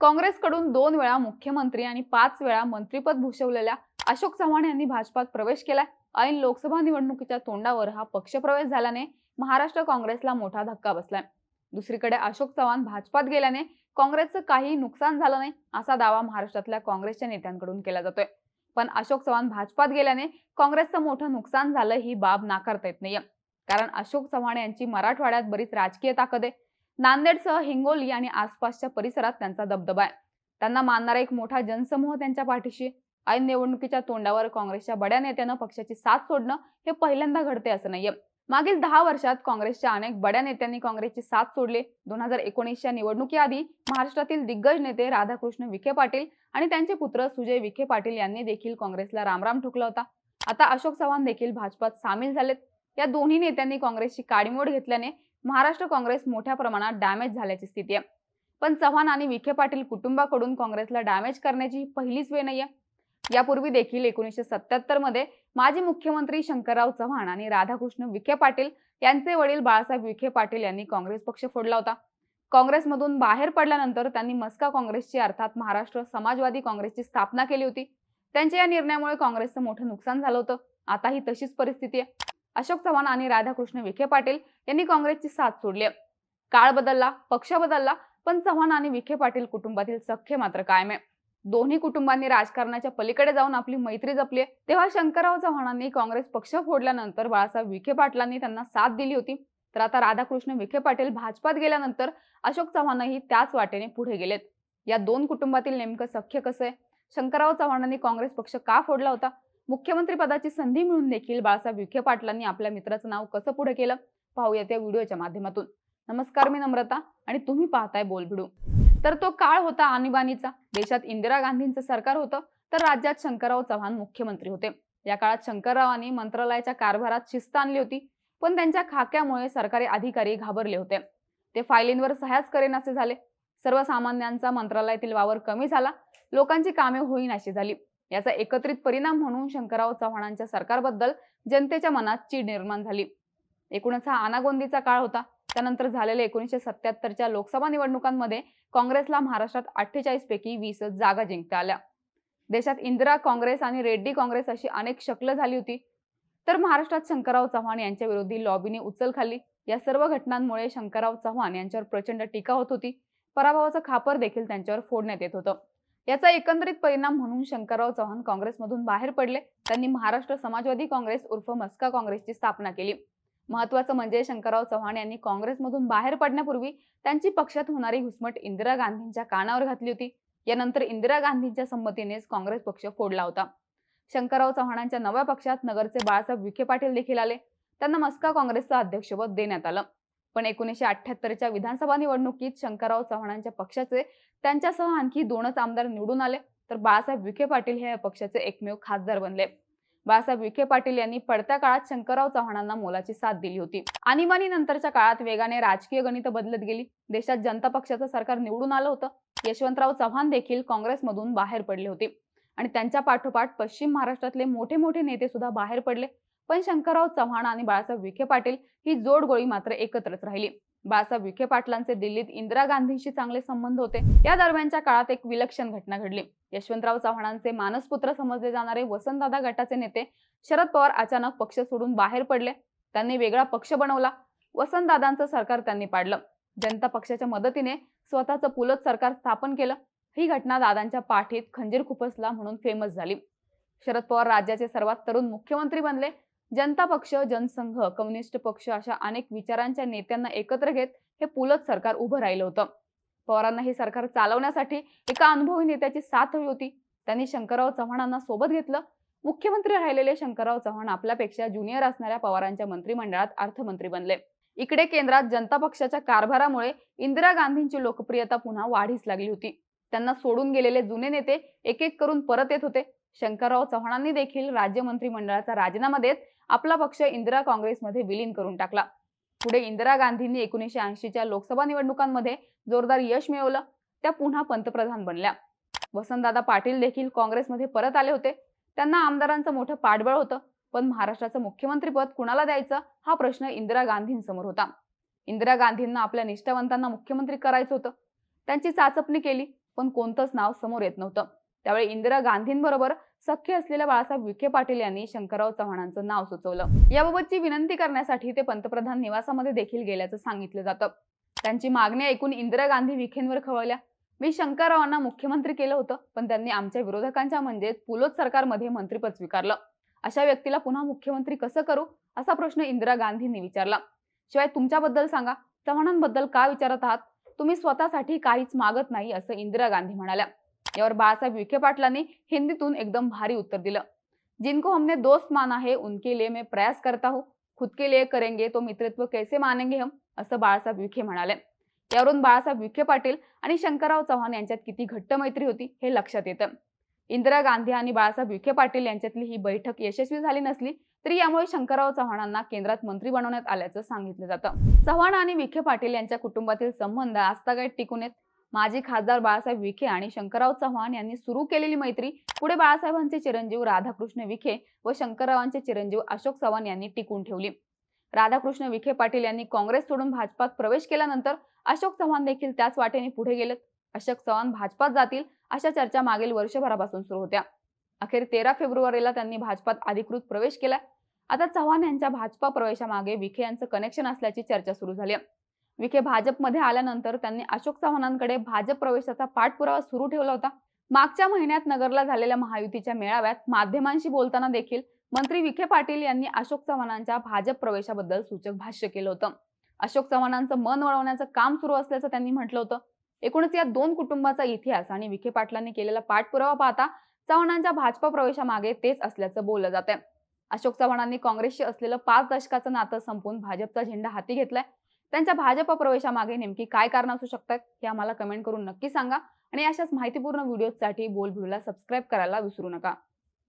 काँग्रेसकडून दोन वेळा मुख्यमंत्री आणि पाच वेळा मंत्रीपद भूषवलेल्या अशोक चव्हाण यांनी भाजपात प्रवेश केलाय. ऐन लोकसभा निवडणुकीच्या तोंडावर हा पक्षप्रवेश झाल्याने महाराष्ट्र काँग्रेसला मोठा धक्का बसलाय. दुसरीकडे अशोक चव्हाण भाजपात गेल्याने काँग्रेसचं काही नुकसान झालं नाही असा दावा महाराष्ट्रातल्या काँग्रेसच्या नेत्यांकडून केला जातोय. पण अशोक चव्हाण भाजपात गेल्याने काँग्रेसचं मोठं नुकसान झालं ही बाब नाकारता येत नाहीये. कारण अशोक चव्हाण यांची मराठवाड्यात बरीच राजकीय ताकद आहे. नांदेडसह हिंगोली आणि आसपासच्या परिसरात त्यांचा दबदबा आहे. त्यांना मानणारा एक मोठा जनसमूह त्यांच्या पाठीशी आहे. ऐन निवडणुकीच्या तोंडावर काँग्रेसच्या बड्या नेत्यानं पक्षाची साथ सोडणं हे पहिल्यांदा घडते असं नाहीये. मागील दहा वर्षात काँग्रेसच्या अनेक बड्या नेत्यांनी काँग्रेसची साथ सोडली. दोन हजार एकोणीसच्या निवडणुकीआधी महाराष्ट्रातील दिग्गज नेते राधाकृष्ण विखे पाटील आणि त्यांचे पुत्र सुजय विखे पाटील यांनी देखील काँग्रेसला रामराम ठोकला होता. आता अशोक चव्हाण देखील भाजपात सामील झालेत. या दोन्ही नेत्यांनी काँग्रेसची काडीमोड घेतल्याने महाराष्ट्र काँग्रेस मोठ्या प्रमाणात डॅमेज झाल्याची स्थिती आहे. पण चव्हाण आणि विखे पाटील कुटुंबाकडून काँग्रेसला डॅमेज करण्याची ही पहिलीच वेळ नाहीये. यापूर्वी देखील एकोणीसशे सत्याहत्तरमध्ये माजी मुख्यमंत्री शंकरराव चव्हाण आणि राधाकृष्ण विखे पाटील यांचे वडील बाळासाहेब विखे पाटील यांनी काँग्रेस पक्ष फोडला होता. काँग्रेसमधून बाहेर पडल्यानंतर त्यांनी मस्का काँग्रेसची अर्थात महाराष्ट्र समाजवादी काँग्रेसची स्थापना केली होती. त्यांच्या या निर्णयामुळे काँग्रेसचं मोठं नुकसान झालं होतं. आता ही तशीच परिस्थिती आहे. अशोक चव्हाण आणि राधाकृष्ण विखे पाटील यांनी काँग्रेसची साथ सोडली. काळ बदलला पक्ष बदलला पण चव्हाण आणि विखे पाटील कुटुंबातील सख्य मात्र कायम आहे. दोन्ही कुटुंबांनी राजकारणाच्या पलीकडे जाऊन आपली मैत्री जपली तेव्हा शंकरराव चव्हाणांनी काँग्रेस पक्ष फोडल्यानंतर बाळासाहेब विखे पाटलांनी त्यांना साथ दिली होती. तर आता राधाकृष्ण विखे पाटील भाजपात गेल्यानंतर अशोक चव्हाणही त्याच वाटेने पुढे गेलेत. या दोन कुटुंबातील नेमकं सख्य कसं आहे? शंकरराव चव्हाणांनी काँग्रेस पक्ष का फोडला होता? मुख्यमंत्री पदाची संधी मिळून देखील बाळासाहेब विखे पाटलांनी आपल्या मित्राचं नाव कसं पुढे केलं? पाहूया त्या व्हिडिओच्या माध्यमातून. नमस्कार मी नम्रता आणि तुम्ही पाहताय बोलभिडू तर तो काळ होता आणीबाणीचा. देशात इंदिरा गांधींचं सरकार होतं तर राज्यात शंकरराव चव्हाण मुख्यमंत्री होते. या काळात शंकररावांनी मंत्रालयाच्या कारभारात शिस्त आणली होती पण त्यांच्या खाक्यामुळे सरकारी अधिकारी घाबरले होते. ते फायलींवर सह्याच करेनासे झाले. सर्वसामान्यांचा मंत्रालयातील वावर कमी झाला. लोकांची कामे होईनाशी झाली. याचा एकत्रित परिणाम म्हणून शंकरराव चव्हाणांच्या सरकारबद्दल जनतेच्या मनात चीड निर्माण झाली. एकूणच हा अनागोंदीचा काळ होता. त्यानंतर झालेल्या एकोणीसशे सत्याहत्तरच्या लोकसभा निवडणुकांमध्ये काँग्रेसला महाराष्ट्रात अठ्ठेचाळीस पैकी वीस जागा जिंकता आल्या. देशात इंदिरा काँग्रेस आणि रेड्डी काँग्रेस अशी अनेक शक्ल झाली होती. तर महाराष्ट्रात शंकरराव चव्हाण यांच्या विरोधी लॉबीने उचल खाल्ली. या सर्व घटनांमुळे शंकरराव चव्हाण यांच्यावर प्रचंड टीका होत होती. पराभवाचं खापर देखील त्यांच्यावर फोडण्यात येत होतं. याचा एकंदरीत परिणाम म्हणून शंकरराव चव्हाण काँग्रेसमधून बाहेर पडले. त्यांनी महाराष्ट्र समाजवादी काँग्रेस उर्फ मस्का काँग्रेसची स्थापना केली. महत्वाचं म्हणजे शंकरराव चव्हाण यांनी काँग्रेसमधून बाहेर पडण्यापूर्वी त्यांची पक्षात होणारी घुसमट इंदिरा गांधींच्या कानावर घातली होती. यानंतर इंदिरा गांधींच्या संमतीनेच काँग्रेस पक्ष फोडला होता. शंकरराव चव्हाणांच्या नव्या पक्षात नगरचे बाळासाहेब विखे पाटील देखील आले. त्यांना मस्का काँग्रेसचं अध्यक्षपद देण्यात आलं. पण एकोणीसशे अठ्ठ्याहत्तरच्या विधानसभा निवडणुकीत शंकरराव चव्हाणांच्या पक्षाचे त्यांच्यासह आणखी दोनच आमदार निवडून आले. तर बाळासाहेब विखे पाटील हे या पक्षाचे एकमेव खासदार बनले. बाळासाहेब विखे पाटील यांनी पडत्या काळात शंकरराव चव्हाणांना मोलाची साथ दिली होती. आणीबाणी नंतरच्या काळात वेगाने राजकीय गणित बदलत गेली. देशात जनता पक्षाचं सरकार निवडून आलं होतं. यशवंतराव चव्हाण देखील काँग्रेसमधून बाहेर पडले होते. आणि त्यांच्या पाठोपाठ पश्चिम महाराष्ट्रातले मोठे मोठे नेते सुद्धा बाहेर पडले. पण शंकरराव चव्हाण आणि बाळासाहेब विखे पाटील ही जोडगोळी मात्र एकत्रच राहिली. बाळासाहेब विखे पाटलांचे दिल्लीत इंदिरा गांधींशी चांगले संबंध होते. या दरम्यानच्या काळात एक विलक्षण घटना घडली. यशवंतराव चव्हाणांचे मानसपुत्र समजले जाणारे वसंतदादा गटाचे नेते शरद पवार अचानक पक्ष सोडून बाहेर पडले. त्यांनी वेगळा पक्ष बनवला. वसंतदादांचं सरकार त्यांनी पाडलं. जनता पक्षाच्या मदतीने स्वतःचं पुलत सरकार स्थापन केलं. ही घटना दादांच्या पाठीत खंजीर खुपसला म्हणून फेमस झाली. शरद पवार राज्याचे सर्वात तरुण मुख्यमंत्री बनले. जनता पक्ष जनसंघ कम्युनिस्ट पक्ष अशा अनेक विचारांच्या नेत्यांना एकत्र घेत हे पुलत सरकार उभं राहिलं होतं. पवारांना हे सरकार चालवण्यासाठी एका अनुभवी नेत्याची साथ हवी होती. त्यांनी शंकरराव चव्हाणांना सोबत घेतलं. मुख्यमंत्री राहिलेले शंकरराव चव्हाण आपल्यापेक्षा ज्युनियर असणाऱ्या पवारांच्या मंत्रिमंडळात अर्थमंत्री बनले. इकडे केंद्रात जनता पक्षाच्या कारभारामुळे इंदिरा गांधींची लोकप्रियता पुन्हा वाढीस लागली होती. त्यांना सोडून गेलेले जुने नेते एक एक करून परत येत होते. शंकरराव चव्हाणांनी देखील राज्य मंत्रिमंडळाचा राजीनामा देत आपला पक्ष इंदिरा काँग्रेसमध्ये विलीन करून टाकला. पुढे इंदिरा गांधींनी एकोणीसशे ऐंशीच्या लोकसभा निवडणुकांमध्ये जोरदार यश मिळवलं. त्या पुन्हा पंतप्रधान बनल्या. वसंतदादा पाटील देखील काँग्रेसमध्ये परत आले होते. त्यांना आमदारांचं मोठं पाठबळ होतं. पण महाराष्ट्राचं मुख्यमंत्रीपद कुणाला द्यायचं? हा प्रश्न इंदिरा गांधींसमोर होता. इंदिरा गांधींना आपल्या निष्ठावंतांना मुख्यमंत्री करायचं होतं. त्यांची चाचपणी केली पण कोणतंच नाव समोर येत नव्हतं. त्यावेळी इंदिरा गांधींबरोबर सख्य असलेल्या बाळासाहेब विखे पाटील यांनी शंकरराव चव्हाणांचं नाव सुचवलं. याबाबतची विनंती करण्यासाठी ते पंतप्रधान निवासामध्ये देखील गेल्याचं सांगितलं जातं. त्यांची मागणी ऐकून इंदिरा गांधी विखेंवर खवळल्या. मी शंकररावांना मुख्यमंत्री केलं होतं पण त्यांनी आमच्या विरोधकांच्या म्हणजे पुलोत सरकारमध्ये मंत्रीपद स्वीकारलं. अशा व्यक्तीला पुन्हा मुख्यमंत्री कसं करू असा प्रश्न इंदिरा गांधींनी विचारला. शिवाय तुमच्याबद्दल सांगा चव्हाणांबद्दल का विचारत आहात? तुम्ही स्वतःसाठी काहीच मागत नाही असं इंदिरा गांधी म्हणाल्या. यावर बाळासाहेब विखे पाटलांनी हिंदीतून एकदम भारी उत्तर दिलं. जिनको हमने दोस्त माना है उनके लिए मैं प्रयास करता हूँ. खुद के लिए करेंगे तो मित्रत्व कैसे मानेंगे हम? असं बाळासाहेब विखे म्हणाले. यावरून बाळासाहेब विखे पाटील आणि शंकरराव चव्हाण यांच्यात किती घट्ट मैत्री होती हे लक्षात येतं. इंदिरा गांधी आणि बाळासाहेब विखे पाटील यांच्यातली ही बैठक यशस्वी झाली नसली तरी यामुळे शंकरराव चव्हाणांना केंद्रात मंत्री बनवण्यात आल्याचं सांगितलं जातं. चव्हाण आणि विखे पाटील यांच्या कुटुंबातील संबंध आजतागायत टिकून आहेत. माजी खासदार बाळासाहेब विखे आणि शंकरराव चव्हाण यांनी सुरू केलेली मैत्री पुढे बाळासाहेबांचे चिरंजीव राधाकृष्ण विखे व शंकररावांचे चिरंजीव अशोक चव्हाण यांनी टिकून ठेवली. राधाकृष्ण विखे पाटील यांनी काँग्रेस सोडून भाजपात प्रवेश केल्यानंतर अशोक चव्हाण देखील त्याच वाटेने पुढे गेलेत. अशोक चव्हाण भाजपात जातील अशा चर्चा मागील वर्षभरापासून सुरू होत्या. अखेर तेरा फेब्रुवारीला त्यांनी भाजपात अधिकृत प्रवेश केला आता चव्हाण यांच्या भाजपा प्रवेशामागे विखे यांचं कनेक्शन असल्याची चर्चा सुरू झाली विखे भाजपमध्ये आल्यानंतर त्यांनी अशोक चव्हाणांकडे भाजप प्रवेशाचा पाठपुरावा सुरू ठेवला होता. मागच्या महिन्यात नगरला झालेल्या महायुतीच्या मेळाव्यात माध्यमांशी बोलताना देखील मंत्री विखे पाटील यांनी अशोक चव्हाणांच्या भाजप प्रवेशाबद्दल सूचक भाष्य केलं होतं. अशोक चव्हाणांचं मन वळवण्याचं काम सुरू असल्याचं त्यांनी म्हटलं होतं. एकूणच या दोन कुटुंबाचा इतिहास आणि विखे पाटलांनी केलेला पाठपुरावा पाहता चव्हाणांच्या भाजपा प्रवेशामागे तेच असल्याचं बोललं जात आहे अशोक चव्हाणांनी काँग्रेसशी असलेलं पाच दशकाचं नातं संपवून भाजपचा झेंडा हाती घेतलाय. त्यांच्या भाजप प्रवेशामागे नेमकी काय कारण असू शकतात हे आम्हाला कमेंट करून नक्की सांगा. आणि अशाच माहितीपूर्ण व्हिडिओसाठी बोल सबस्क्राईब करायला विसरू नका.